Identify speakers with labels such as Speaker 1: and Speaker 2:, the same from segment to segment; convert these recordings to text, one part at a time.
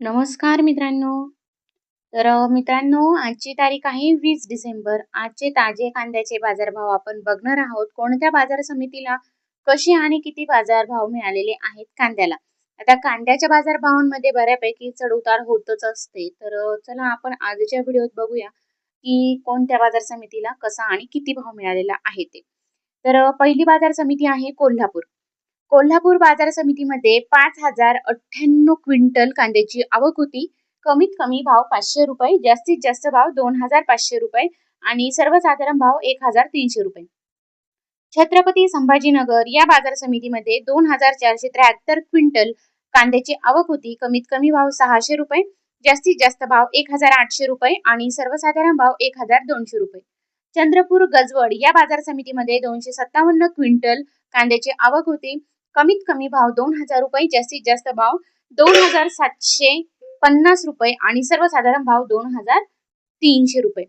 Speaker 1: नमस्कार मित्रांनो. तर मित्रांनो आजची तारीख आहे वीस डिसेंबर. आजचे ताजे कांद्याचे बाजारभाव आपण बघणार आहोत. कोणत्या बाजार समितीला कसे आणि किती बाजारभाव मिळालेले आहेत कांद्याला? आता कांद्याच्या बाजारभावांमध्ये बऱ्यापैकी चढउतार होतच असते. तर चला आपण आजच्या व्हिडिओत बघूया की कोणत्या बाजार समितीला कसा आणि किती भाव मिळालेला आहे ते. तर पहिली बाजार समिती आहे कोल्हापूर. कोल्हापूर बाजार समितीमध्ये पाच हजार अठ्ठ्याण्णव क्विंटल कांद्याची आवक होती. कमीत कमी भाव पाचशे रुपये जास्तीत जास्त भाव दोन हजार पाचशे रुपये आणि सर्वसाधारण भाव एक हजार तीनशे रुपये. छत्रपती संभाजीनगर या बाजार समितीमध्ये दोन हजार चारशे त्र्याहत्तर क्विंटल कांद्याची आवक होती. कमीत कमी भाव सहाशे रुपये जास्तीत जास्त भाव एक हजार आठशे रुपये आणि सर्वसाधारण भाव एक हजार दोनशे रुपये. चंद्रपूर गजवड या बाजार समितीमध्ये दोनशे सत्तावन्न क्विंटल कांद्याची आवक होती. कमीत कमी भाव दोन हजार रुपये जास्तीत जास्त भाव दोन हजार सातशे पन्नास रुपये आणि सर्वसाधारण भाव दोन हजार तीनशे रुपये.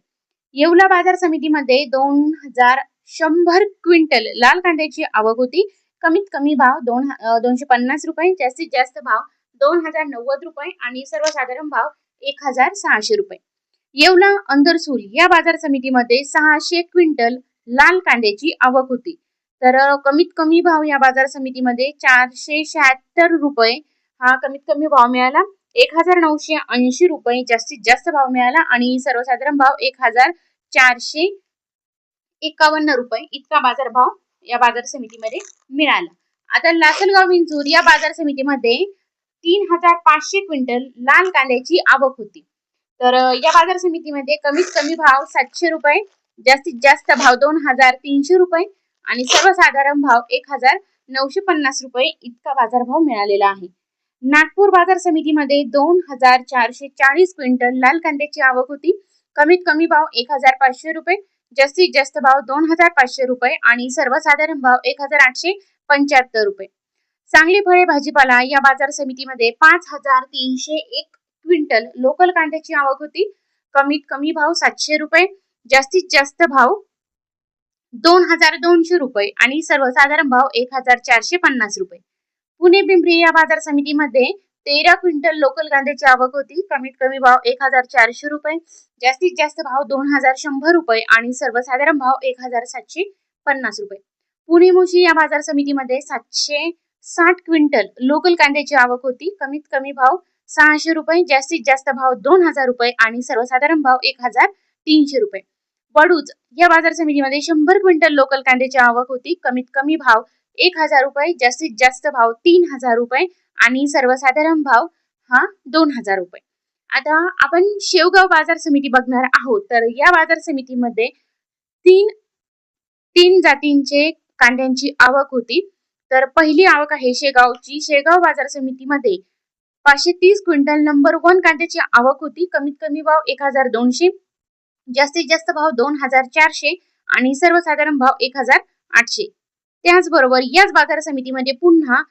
Speaker 1: येवला बाजार समितीमध्ये दोन हजार शंभर क्विंटल लाल कांद्याची आवक होती. कमीत कमी भाव दोन दोनशे पन्नास रुपये जास्तीत जास्त भाव दोन हजार नव्वद रुपये आणि सर्वसाधारण भाव एक हजार सहाशे रुपये. येवला अंदरसूल या बाजार समितीमध्ये सहाशे क्विंटल लाल कांद्याची आवक होती. तर कमीत कमी भाव या बाजार समितीमध्ये चारशे शहात्तर रुपये हा कमीत कमी भाव मिळाला. एक हजार नऊशे ऐंशी रुपये जास्तीत जास्त भाव मिळाला आणि सर्वसाधारण भाव एक हजार चारशे एकावन्न रुपये इतका बाजारभाव या बाजार समितीमध्ये मिळाला. आता लासलगाव विंचूर या बाजार समितीमध्ये तीन हजार पाचशे क्विंटल लाल कांद्याची आवक होती. तर या बाजार समितीमध्ये कमीत कमी भाव सातशे रुपये जास्तीत जास्त भाव दोन हजार तीनशे रुपये आणि सर्वसाधारण भाव एक हजार नऊशे पन्नास रुपये इतका बाजारभाव मिळालेला आहे. नागपूर बाजार समितीमध्ये दोन हजार चारशे चाळीस क्विंटल लाल कांद्याची आवक होती. कमीत कमी भाव एक हजार पाचशे रुपये जास्तीत जास्त भाव दोन हजार पाचशे रुपये आणि सर्वसाधारण भाव एक हजार आठशे पंच्याहत्तर रुपये. सांगली फळे भाजीपाला या बाजार समितीमध्ये पाच हजार तीनशे एक क्विंटल लोकल कांद्याची आवक होती. कमीत कमी भाव सातशे रुपये जास्तीत जास्त भाव दोन हजार दोनशे रुपये आणि सर्वसाधारण भाव एक हजार चारशे पन्नास रुपये. पुणे पिंपरी या बाजार समितीमध्ये तेरा क्विंटल लोकल कांद्याची आवक होती. कमीत कमी भाव एक हजार चारशे रुपये जास्तीत जास्त भाव दोन हजार शंभर रुपये आणि सर्वसाधारण भाव एक हजार सातशे पन्नास रुपये. पुणे मुशी या बाजार समितीमध्ये सातशे साठ क्विंटल लोकल कांद्याची आवक होती. कमीत कमी भाव सहाशे रुपये जास्तीत जास्त भाव दोन हजार रुपये आणि सर्वसाधारण भाव एक हजार तीनशे रुपये. वडूज या बाजार समितीमध्ये शंभर क्विंटल लोकल कांद्याची आवक होती. कमीत कमी भाव एक हजार रुपये जास्तीत जास्त भाव तीन हजार रुपये आणि सर्वसाधारण भाव हा दोन हजार रुपये. आता आपण शेवगाव बाजार समिती बघणार आहोत. तर या बाजार समितीमध्ये तीन तीन जातींचे कांद्यांची आवक होती. तर पहिली आवक आहे शेगावची. शेगाव बाजार समितीमध्ये पाचशे तीस क्विंटल नंबर वन कांद्याची आवक होती. कमीत कमी भाव एक हजार दोनशे जास्तीत जास्त भाव दोन हजार चारशे आणि सर्वसाधारण भाव एक हजार आठशे. त्याचबरोबर याच बाजार समितीमध्ये पुन्हा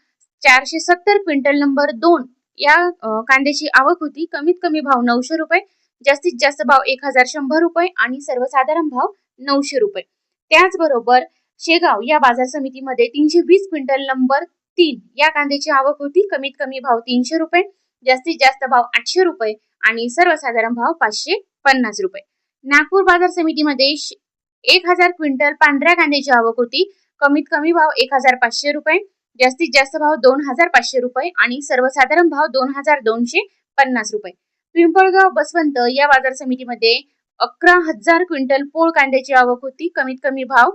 Speaker 1: चारशे सत्तर क्विंटल नंबर दोन या कांद्याची आवक होती. कमीत कमी भाव नऊशे रुपये जास्तीत जास्त भाव एक हजार शंभर रुपये आणि सर्वसाधारण भाव नऊशे रुपये. त्याचबरोबर शेगाव या बाजार समितीमध्ये तीनशे वीस क्विंटल नंबर तीन या कांद्याची आवक होती. कमीत कमी भाव तीनशे रुपये जास्तीत जास्त भाव आठशे रुपये आणि सर्वसाधारण भाव पाचशे पन्नास रुपये. नागपूर बाजार समितीमध्ये एक हजार क्विंटल पांढऱ्या कांद्याची आवक होती. कमीत कमी भाव एक हजार पाचशे रुपये जास्तीत जास्त भाव दोन हजार पाचशे रुपये आणि सर्वसाधारण भाव दोन हजार दोनशे पन्नास रुपये. पिंपळगाव बसवंत या बाजार समितीमध्ये अकरा हजार क्विंटल पोळ कांद्याची आवक होती. कमीत कमी भाव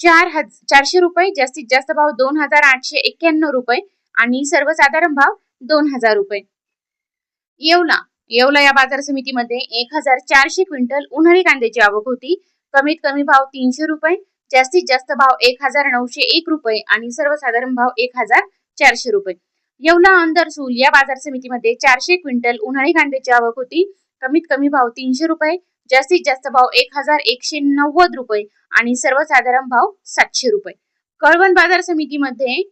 Speaker 1: चार हज चारशे रुपये जास्तीत जास्त भाव दोन हजार आठशे एक्क्याण्णव रुपये आणि सर्वसाधारण भाव दोन हजार रुपये. येवला येवला या बाजार समितीमध्ये एक हजार चारशे क्विंटल उन्हाळी कांद्याची आवक होती. कमीत कमी भाव तीनशे रुपये जास्तीत जास्त भाव एक हजार नऊशे एक रुपये आणि सर्वसाधारण भाव एक हजार चारशे रुपये. येवला अंदरसूल या बाजार समितीमध्ये चारशे क्विंटल उन्हाळी कांद्याची आवक होती. कमीत कमी भाव तीनशे रुपये जास्तीत जास्त भाव एक हजार एकशे नव्वद रुपये आणि सर्वसाधारण भाव सातशे रुपये. कळवण बाजार समितीमध्ये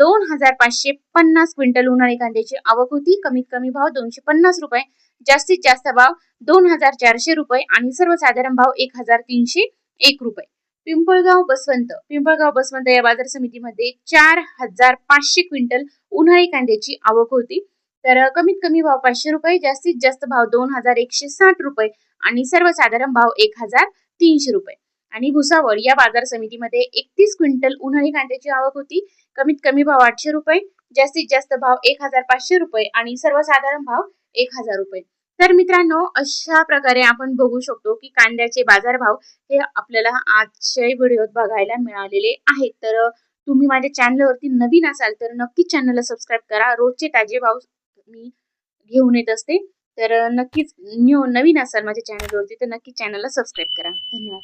Speaker 1: दोन हजार पाचशे पन्नास क्विंटल उन्हाळी कांद्याची आवक होती. कमीत कमी भाव दोनशे पन्नास रुपये. जास्तीत जास्त भाव दोन हजार चारशे रुपये आणि सर्वसाधारण भाव एक हजार तीनशे एक रुपये. पिंपळगाव बसवंत. पिंपळगाव बसवंत या बाजार समितीमध्ये चार हजार पाचशे क्विंटल उन्हाळी कांद्याची आवक होती. तर कमीत कमी भाव पाचशे रुपये जास्तीत जास्त भाव दोन हजार एकशे साठ रुपये आणि सर्वसाधारण भाव एक हजार तीनशे रुपये. आणि भुसावळ या बाजार समितीमध्ये एकतीस क्विंटल उन्हाळी कांद्याची आवक होती. कमीत कमी भाव आठशे रुपये जास्तीत जास्त भाव एक हजार पाचशे रुपये आणि सर्वसाधारण भाव एक हजार रुपये. तर मित्रांनो अशा प्रकारे आपण बघू शकतो की कांद्याचे बाजारभाव हे आपल्याला आजच्या व्हिडिओत बघायला मिळालेले आहेत. तर तुम्ही माझ्या चॅनलवरती नवीन असाल तर नक्कीच चॅनलला सबस्क्राईब करा. रोजचे ताजे भाव मी घेऊन येत असते. तर नक्कीच न्यू नवीन असाल माझ्या चॅनलवरती तर नक्कीच चॅनलला सबस्क्राईब करा. धन्यवाद.